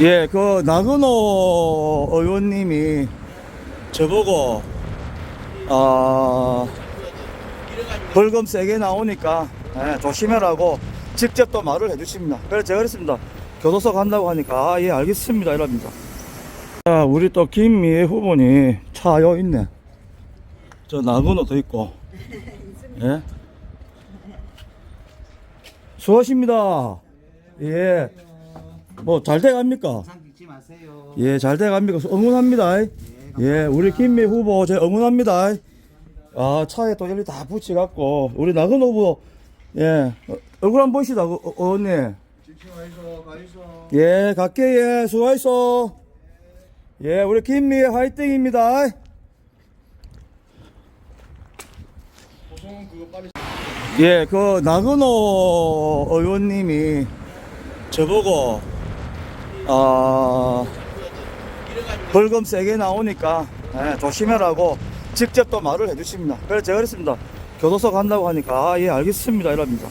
예, 그 나근호 의원님이 저보고 아 벌금 세게 나오니까 예, 조심해라고 직접 또 말을 해주십니다. 그래서 제가 그랬습니다. 교도소 간다고 하니까 아, 예 알겠습니다 이럽니다. 자, 우리 또 김미애 후보님 차요 있네. 저 나근호도 있고. 예. 수고하십니다. 예. 뭐 잘 돼갑니까? 상 잊지 마세요. 예, 잘 돼갑니까? 응원합니다. 예, 우리 김미 후보 제 응원합니다. 아, 차에 또 여기 다 붙여갖고 우리 나근 후보 예 어, 얼굴 한번 보시다 어, 어, 언니. 집중하이소, 가이소. 예, 갈게 예, 수고하셨어. 예, 우리 김미 화이팅입니다. 보송 그거 빨리. 예, 그 나근호 의원님이 저보고 아 벌금 세게 나오니까 예, 조심해라고 직접 또 말을 해주십니다. 그래서 제가 그랬습니다. 교도소 간다고 하니까 아, 예 알겠습니다 이럽니다.